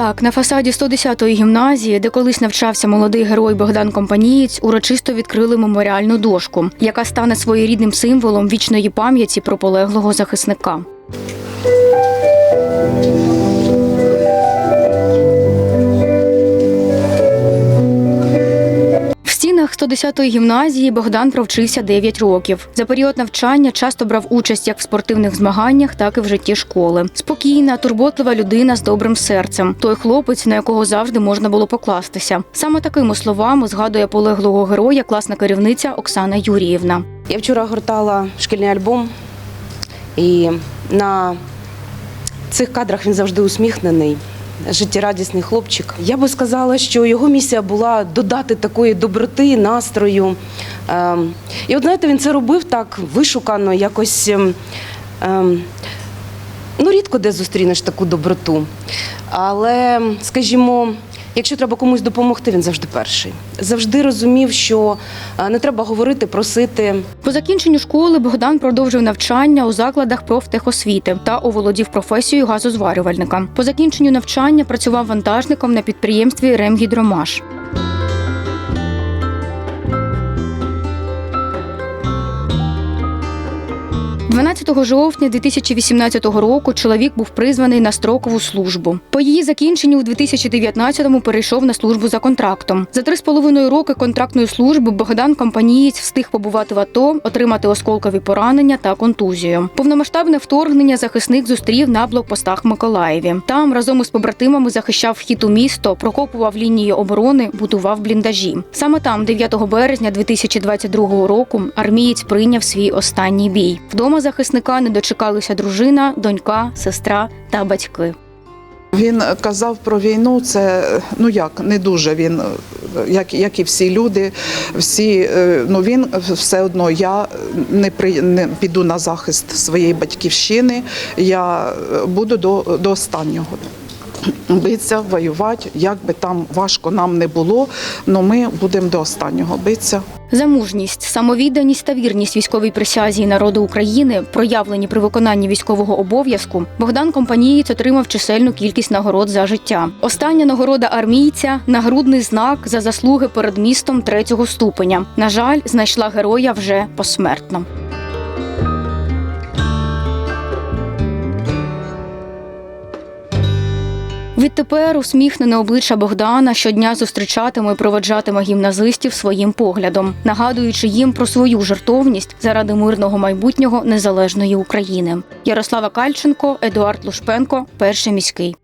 Так на фасаді 110-ї гімназії, де колись навчався молодий герой Богдан Компанієць, урочисто відкрили меморіальну дошку, яка стане своєрідним символом вічної пам'яті про полеглого захисника. 110-ї гімназії Богдан провчився 9 років. За період навчання часто брав участь як в спортивних змаганнях, так і в житті школи. Спокійна, турботлива людина з добрим серцем. Той хлопець, на якого завжди можна було покластися. Саме такими словами згадує полеглого героя класна керівниця Оксана Юріївна. Я вчора гортала шкільний альбом, і на цих кадрах він завжди усміхнений. Життєрадісний хлопчик. Я би сказала, що його місія була додати такої доброти, настрою. Ем, І от знаєте, він це робив так вишукано, якось ем, ем, ну, рідко де зустрінеш таку доброту. Але, скажімо, якщо треба комусь допомогти, він завжди перший. Завжди розумів, що е, не треба говорити, просити. По закінченню школи Богдан продовжив навчання у закладах профтехосвіти та оволодів професією газозварювальника. По закінченню навчання працював вантажником на підприємстві Ремгідромаш. – 12 жовтня 2018 року чоловік був призваний на строкову службу. По її закінченню у 2019-му перейшов на службу за контрактом. За три з половиною роки контрактної служби Богдан Компанієць встиг побувати в АТО, отримати осколкові поранення та контузію. Повномасштабне вторгнення захисник зустрів на блокпостах Миколаєві. Там разом із побратимами захищав вхід у місто, прокопував лінії оборони, будував бліндажі. Саме там, 9 березня 2022 року, армієць прийняв свій останній бій. Вдома захисника не дочекалися дружина, донька, сестра та батьки. Він казав про війну. Це ну як не дуже він, як, як і всі люди, всі е, ну він все одно. Я не при не піду на захист своєї батьківщини. Я буду до, до останнього. Битися, воювати, як би там важко нам не було, але ми будемо до останнього битися. За мужність, самовідданість та вірність військовій присязі народу України, проявлені при виконанні військового обов'язку, Богдан Компанієць отримав чисельну кількість нагород за життя. Остання нагорода армійця нагрудний знак за заслуги перед містом третього ступеня. На жаль, знайшла героя вже посмертно. Відтепер усміхнене обличчя Богдана щодня зустрічатиме і проведжатиме гімназистів своїм поглядом, нагадуючи їм про свою жертовність заради мирного майбутнього незалежної України. Ярослава Кальченко, Едуард Лушпенко, перший міський.